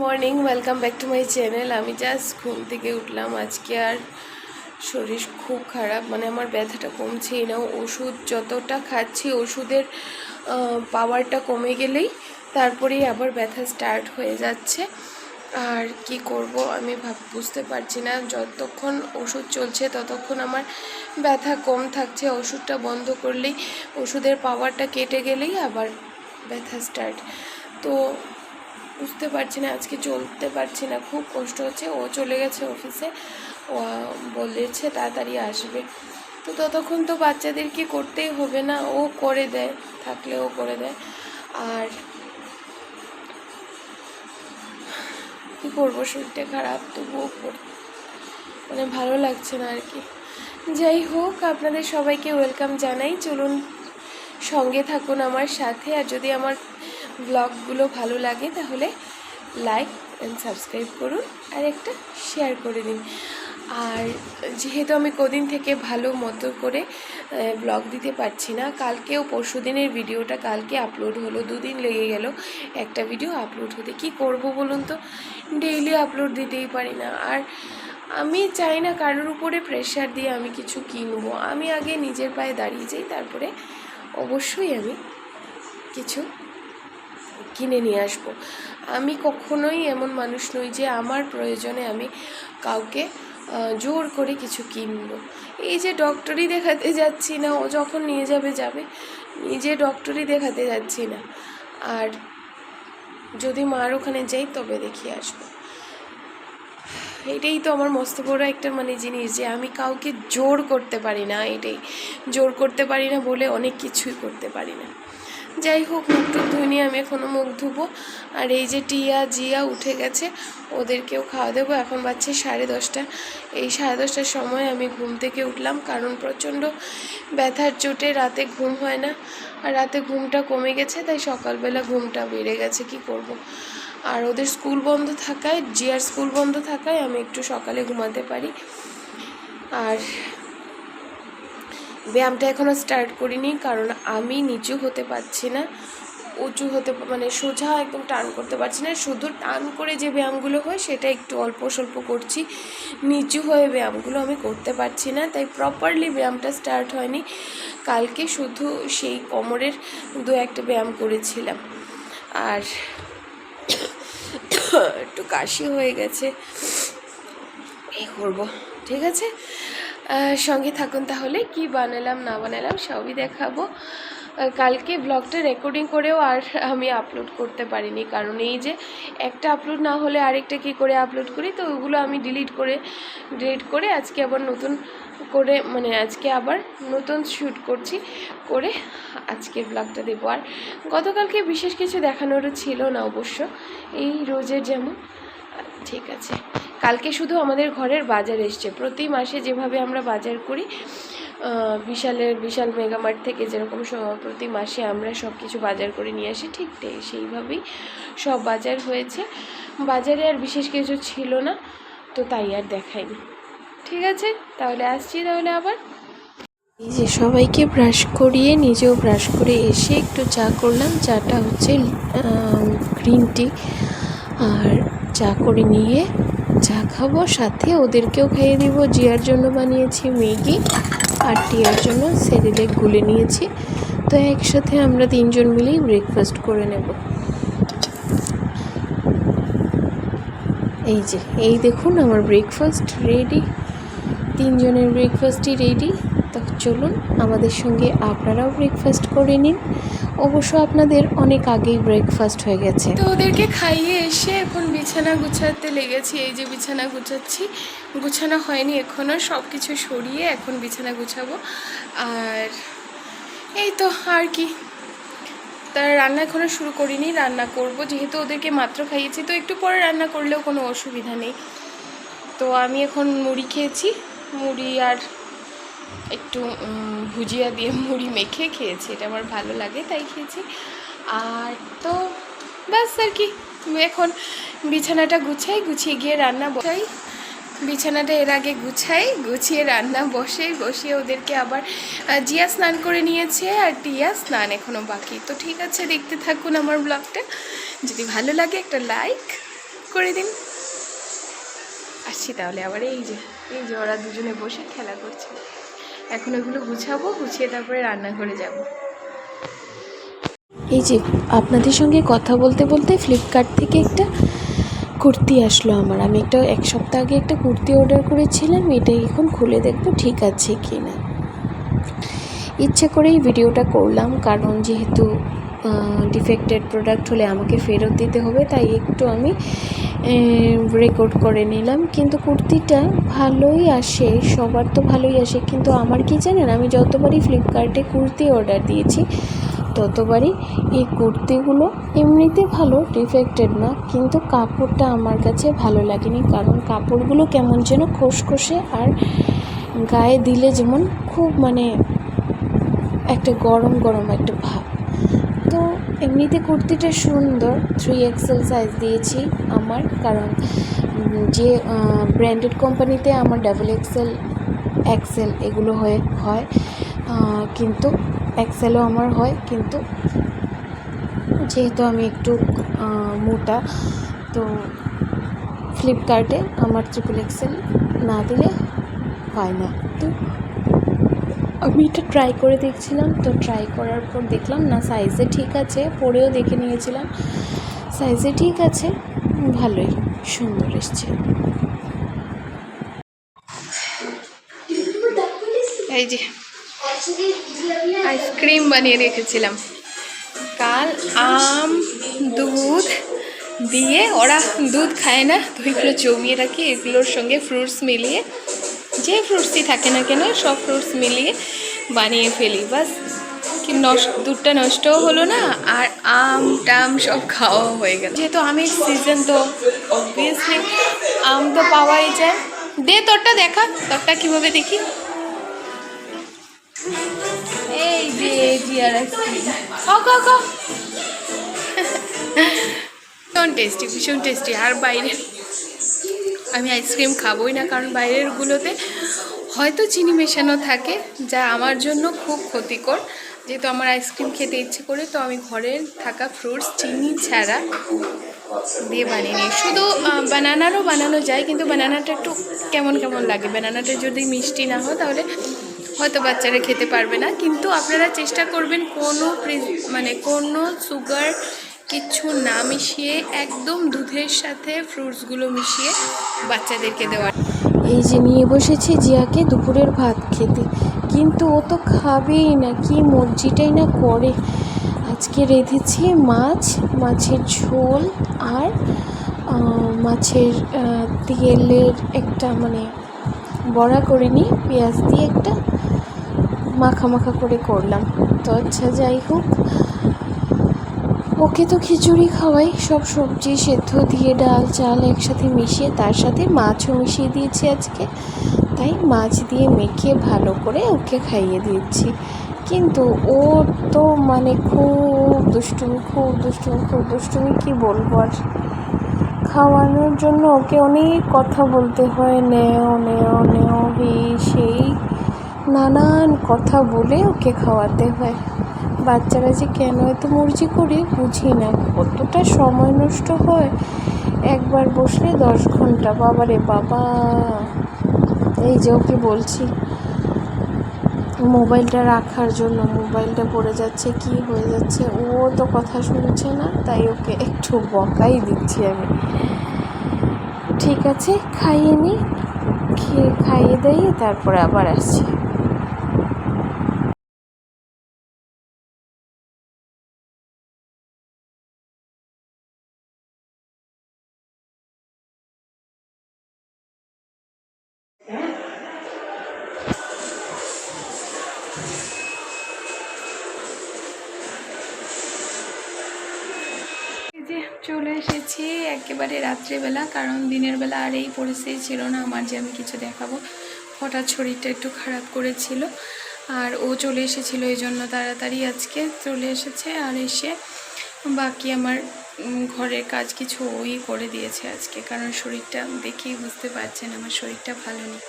Morning welcome back to my channel আমি just ঘুম থেকে উঠলাম। আজকে আর শরীর খুব খারাপ মানে আমার ব্যথাটা কমছেই না। ওষুধ যতটা খাচ্ছি, ওষুধের পাওয়ারটা কমে গেলেই তারপরেই আবার ব্যথা স্টার্ট হয়ে যাচ্ছে। আর কি করব আমি ভাব, বুঝতে পারছি না। যতক্ষণ ওষুধ চলছে, ততক্ষণ আমার ব্যথা কম থাকছে। ওষুধটা বন্ধ করলেই, ওষুধের পাওয়ারটা কেটে গেলেই আবার ব্যথা স্টার্ট তো বুঝতে পারছি না, আজকে চলতে পারছি না, খুব কষ্ট হচ্ছে। ও চলে গেছে অফিসে ও বলেছে তাড়াতাড়ি আসবে। তো ততক্ষণ তো বাচ্চাদেরকে করতেই হবে না, ও করে দেয়, থাকলে ও করে দেয়। আর কী করব, শরীরটা খারাপ, তবুও মানে ভালো লাগছে না আর কি। যাই হোক, আপনাদের সবাইকে ওয়েলকাম জানাই। চলুন সঙ্গে থাকুন আমার সাথে। আর যদি আমার ব্লগগুলো ভালো লাগে তাহলে লাইক অ্যান্ড সাবস্ক্রাইব করুন আর একটা শেয়ার করে দিন। আর যেহেতু আমি কদিন থেকে ভালো মতো করে ব্লগ দিতে পারছি না, কালকেও পরশু দিনের ভিডিওটা কালকে আপলোড হলো, দুদিন লেগে গেল একটা ভিডিও আপলোড হতে। কি করব বলুন তো? ডেইলি আপলোড দিতেই পারি না। আর আমি চাই না কারোর উপরে প্রেশার দিয়ে আমি কিছু কিনবো। আমি আগে নিজের পায়ে দাঁড়িয়ে যাই, তারপরে অবশ্যই আমি কিছু কিনে নিয়ে আসব। আমি কখনোই এমন মানুষ নই যে আমার প্রয়োজনে আমি কাউকে জোর করে কিছু কিনবো। এই যে ডক্টরই দেখাতে যাচ্ছি না, ও যখন নিয়ে যাবে যাবে। নিজে ডক্টরই দেখাতে যাচ্ছি না। আর যদি মার ওখানে যাই, তবে দেখিয়ে আসব। এটাই তো আমার মস্ত বড় একটা মানে জিনিস যে আমি কাউকে জোর করতে পারি না, এটাই। জোর করতে পারি না বলে অনেক কিছুই করতে পারি না। যাই হোক মুখ টুক ধুয়ে আমি এখনও মুখ ধুবো। আর এই যে টিয়া, জিয়া উঠে গেছে, ওদেরকেও খাওয়া দেবো। এখন বাচ্চা সাড়ে দশটা। এই সাড়ে দশটার সময় আমি ঘুম থেকে উঠলাম, কারণ প্রচণ্ড ব্যথার চোটে রাতে ঘুম হয় না। আর রাতে ঘুমটা কমে গেছে, তাই সকালবেলা ঘুমটা বেড়ে গেছে। কি করব। আর ওদের স্কুল বন্ধ থাকায়, জিয়ার স্কুল বন্ধ থাকায় আমি একটু সকালে ঘুমাতে পারি। আর ব্যায়ামটা এখনও স্টার্ট করিনি, কারণ আমি নিচু হতে পারছি না, উঁচু হতে মানে সোজা একদম টান করতে পারছি না, শুধু টান করে যে ব্যায়ামগুলো হয় সেটা একটু অল্প স্বল্প করছি, নিচু হয়ে ব্যায়ামগুলো আমি করতে পারছি না, তাই প্রপারলি ব্যায়ামটা স্টার্ট হয়নি, কালকে শুধু সেই কোমরের দু একটা ব্যায়াম করেছিলাম, আর একটু কাশি হয়ে গেছে এ করব, ঠিক আছে? সঙ্গে থাকুন তাহলে, কি বানালাম, না বানালাম, সবই দেখাবো। কালকে ব্লগটা রেকর্ডিং করেও আর আমি আপলোড করতে পারিনি, কারণ এই যে একটা আপলোড না হলে আরেকটা কি করে আপলোড করি? তো ওগুলো আমি ডিলিট করে ডিলিট করে আজকে আবার নতুন করে মানে আজকে আবার নতুন শ্যুট করছি, করে আজকের ব্লগটা দেবো। আর গতকালকে বিশেষ কিছু দেখানোরও ছিল না অবশ্য, এই রোজের যেমন, ঠিক আছে। কালকে শুধু আমাদের ঘরের বাজার এসছে। প্রতি মাসে যেভাবে আমরা বাজার করি বিশালের, বিশাল মেগামার্ট থেকে যেরকম প্রতি মাসে আমরা সব কিছু বাজার করে নিয়ে আসি, ঠিক সেইভাবেই সব বাজার হয়েছে। বাজারে আর বিশেষ কিছু ছিল না, তো তাই আর দেখাইনি। ঠিক আছে, তাহলে আসছি তাহলে আবার। এই যে সবাইকে ব্রাশ করিয়ে, নিজেও ব্রাশ করে এসে একটু চা করলাম। চাটা হচ্ছে গ্রিন টি। আর চা করে নিয়ে চা খাব, সাথে ওদেরকেও খাইয়ে দিব জিয়ার জন্য বানিয়েছি ম্যাগি আর টিয়ার জন্য সেরিলেক গুলে নিয়েছি। তো একসাথে আমরা তিনজন মিলেই ব্রেকফাস্ট করে নেব। এই যে, এই দেখুন আমার ব্রেকফাস্ট রেডি তিনজনের ব্রেকফাস্টই রেডি তো চলুন, আমাদের সঙ্গে আপনারাও ব্রেকফাস্ট করে নিন। অবশ্য আপনাদের অনেক আগেই ব্রেকফাস্ট হয়ে গেছে। তো ওদেরকে খাইয়ে এসে এখন বিছানা গুছাতে লেগেছি, এই যে বিছানা গুছাচ্ছি। গুছানো হয়নি এখনও সব কিছু সরিয়ে এখন বিছানা গুছাবো। আর এই তো, আর কি। তার রান্না এখনও শুরু করিনি, রান্না করব। যেহেতু ওদেরকে মাত্র খাইয়েছি, তো একটু পরে রান্না করলেও কোনো অসুবিধা নেই। তো আমি এখন মুড়ি খেয়েছি, মুড়ি আর একটু ভুজিয়া দিয়ে মুড়ি মেখে খেয়েছি, এটা আমার ভালো লাগে, তাই খেয়েছি। আর তো ব্যাস আর কি, এখন বিছানাটা গুছাই, গুছিয়ে গিয়ে রান্না বসাই। বিছানাটা এর আগে গুছাই, গুছিয়ে রান্না বসে, বসিয়ে ওদেরকে আবার জিয়া স্নান করে নিয়েছে আর টিয়া স্নান এখনও বাকি। তো ঠিক আছে, দেখতে থাকুন আমার ব্লগটা। যদি ভালো লাগে একটা লাইক করে দিন। আসছি তাহলে আবার, এই যে এই যে ওরা দুজনে বসে খেলা করছে। এখন ওগুলো গুছাবো, গুছিয়ে তারপরে রান্নাঘরে যাব। এই যে, আপনাদের সঙ্গে কথা বলতে বলতে ফ্লিপকার্ট থেকে একটা কুর্তি আসলো আমার। আমি একটা এক সপ্তাহ আগে একটা কুর্তি অর্ডার করেছিলাম এটা এখন খুলে দেখব ঠিক আছে কি না ইচ্ছে করেই ভিডিওটা করলাম, কারণ যেহেতু ডিফেক্টেড প্রোডাক্ট হলে আমাকে ফেরত দিতে হবে, তাই একটু আমি রেকর্ড করে নিলাম। কিন্তু কুর্তিটা ভালোই আসে, সবার তো ভালোই আসে। কিন্তু আমার কি জানেন, আমি যতবারই ফ্লিপকার্টে কুর্তি অর্ডার দিয়েছি, ততবারই এই কুর্তিগুলো এমনিতে ভালো ডিফেক্টেড না। কিন্তু কাপড়টা আমার কাছে ভালো লাগেনি, কারণ কাপড়গুলো কেমন যেন খসখসে আর গায়ে দিলে যেমন খুব মানে একটা গরম গরম একটা ভাব। তো এমনিতে কুর্তিটা সুন্দর থ্রি এক্সেল সাইজ দিয়েছি। আমার, কারণ যে ব্র্যান্ডেড কোম্পানিতে আমার ডাবল এক্সেল এক্সেল এগুলো হয়ে, হয় কিন্তু এক্সেলও আমার হয়, কিন্তু যেহেতু আমি একটু মোটা, তো ফ্লিপকার্টে আমার ট্রিপল এক্সেল না দিলে হয় না। তো আমি এটা ট্রাই করে দেখছিলাম, তো ট্রাই করার পর দেখলাম, না সাইজে ঠিক আছে, পরেও দেখে নিয়েছিলাম। সাইজে ঠিক আছে ভালোই সুন্দর এসছে। এই যে আইসক্রিম বানিয়ে রেখেছিলাম। কাল আম, দুধ দিয়ে ওরা দুধ খায় না, তো জমিয়ে রাখি, এগুলোর সঙ্গে ফ্রুটস মিলিয়ে, যে ফ্রুটসই থাকে না কেন, সব ফ্রুটস মিলিয়ে বানিয়ে ফেলি, বাস। নষ্ট, দুধটা নষ্টও হলো না, আর আম, টাম সব খাওয়া হয়ে গেল। যেহেতু আমের সিজন তো অবভিয়াসলি আম তো পাওয়াই যায়। দে তোরটা দেখা, তোরটা কীভাবে দেখি? এই যে ভীষণ টেস্টি ভীষণ টেস্টি আর বাইরে আমি আইসক্রিম খাবোই না, কারণ বাইরেরগুলোতে হয়তো চিনি মেশানো থাকে, যা আমার জন্য খুব ক্ষতিকর। যেহেতু আমার আইসক্রিম খেতে ইচ্ছে করে, তো আমি ঘরে থাকা ফ্রুটস, চিনি ছাড়া দিয়ে বানিয়ে নিই। শুধু বানানারও বানানো যায়, কিন্তু বানানাটা একটু কেমন কেমন লাগে? বানানাটা যদি মিষ্টি না হয়, তাহলে হয়তো বাচ্চারা খেতে পারবে না। কিন্তু আপনারা চেষ্টা করবেন কোনো মানে কোনো সুগার কিছু না মিশিয়ে, একদম দুধের সাথে ফ্রুটসগুলো মিশিয়ে বাচ্চাদেরকে দেওয়ার। এই যে নিয়ে বসেছি জিয়াকে দুপুরের ভাত খেতে। কিন্তু ও তো খাবেই না, কি মর্জিটাই না করে। আজকে রেঁধেছি মাছ, মাছের ঝোল আর মাছের তেলের একটা মানে বড়া করে নিই, পেঁয়াজ দিয়ে একটা মাখা মাখা করে করলাম। তো আচ্ছা যাই হোক। ওকে তো খিচুড়ি খাওয়াই, সব সবজি সেদ্ধ দিয়ে ডাল, চাল একসাথে মিশিয়ে তার সাথে মাছও মিশিয়ে দিয়েছি আজকে। তাই মাছ দিয়ে মেখে ভালো করে ওকে খাইয়ে দিচ্ছি কিন্তু ও তো মানে খুব দুষ্টুমি খুব দুষ্টুমি খুব দুষ্টুমি কী বলব আর? খাওয়ানোর জন্য ওকে অনেক কথা বলতে হয়, নেও নেও নেও এই সেই নানান কথা বলে ওকে খাওয়াতে হয়। বাচ্চারা যে কেন এত মর্জি করে বুঝি না, কতটা সময় নষ্ট হয়। একবার বসলে দশ ঘণ্টা, বাবারে বাবা। এই যে ওকে বলছি, মোবাইলটা রাখার জন্য, মোবাইলটা পড়ে যাচ্ছে, কি হয়ে যাচ্ছে, ও তো কথা শুনছে না, তাই ওকে একটু বকাই দিচ্ছি আমি। ঠিক আছে, খাইয়ে নিই খেয়ে, খাইয়ে দিয়ে তারপরে আবার আসছি। চলে এসেছি একেবারে রাত্রেবেলা, কারণ দিনের বেলা আর এই পরিস্থিতি ছিল না, আমার যে আমি কিছু দেখাবো। হঠাৎ শরীরটা একটু খারাপ করেছিল, আর ও চলে এসেছিল, এই জন্য তাড়াতাড়ি আজকে চলে এসেছে আর এসে বাকি আমার ঘরের কাজ কিছু ওই করে দিয়েছে আজকে। কারণ শরীরটা দেখেই বুঝতে পারছেন, আমার শরীরটা ভালো নেই।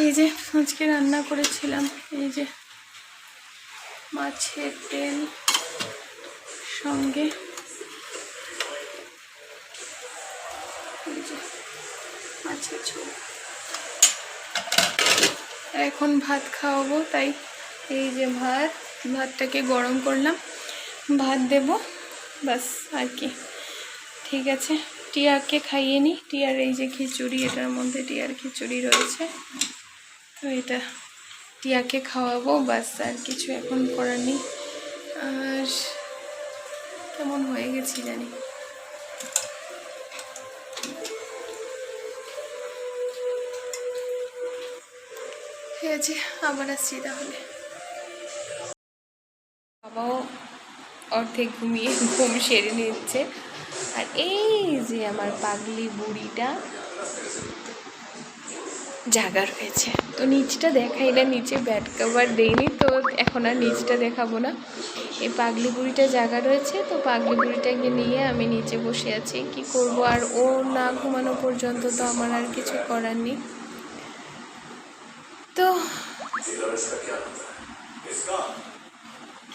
এই যে আজকে রান্না করেছিলাম, এই যে মাছের তেল সঙ্গে। মাছের এখন ভাত খাওয়াবো, তাই এই যে ভাত, ভাতটাকে গরম করলাম। ভাত দেব বাস আর কি। ঠিক আছে, টিয়াকে খাইয়ে নিই টিয়ার এই যে খিচুড়ি, এটার মধ্যে টিয়ার খিচুড়ি রয়েছে। তো এটা টিয়াকে খাওয়াবো বাস আর কিছু এখন করার নেই। আর কেমন হয়ে গেছি জানি। ঠিক আছে, আবার আসছি তাহলে। বাবাও অর্ধেক ঘুমিয়ে ঘুম সেরে নিচ্ছে। আর এই যে আমার পাগলি বুড়িটা জাগা রয়েছে। তো নিচটা দেখাই না, নিচে ব্যাট কভার দেইনি, তো এখন আর নিচটা দেখাবো না। এই পাগলি বুড়িটা জাগা রয়েছে, তো পাগলি বুড়িটাকে নিয়ে আমি নিচে বসে আছি। কি করব? আর ও না ঘুমানো পর্যন্ত তো আমার আর কিছু করার নেই। তো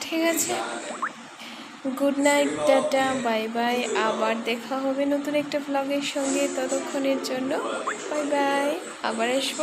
ঠিক আছে। Good night tata bye bye আবার দেখা হবে নতুন একটা ব্লগের সঙ্গে। ততক্ষণের জন্য বাই বাই আবার আসব।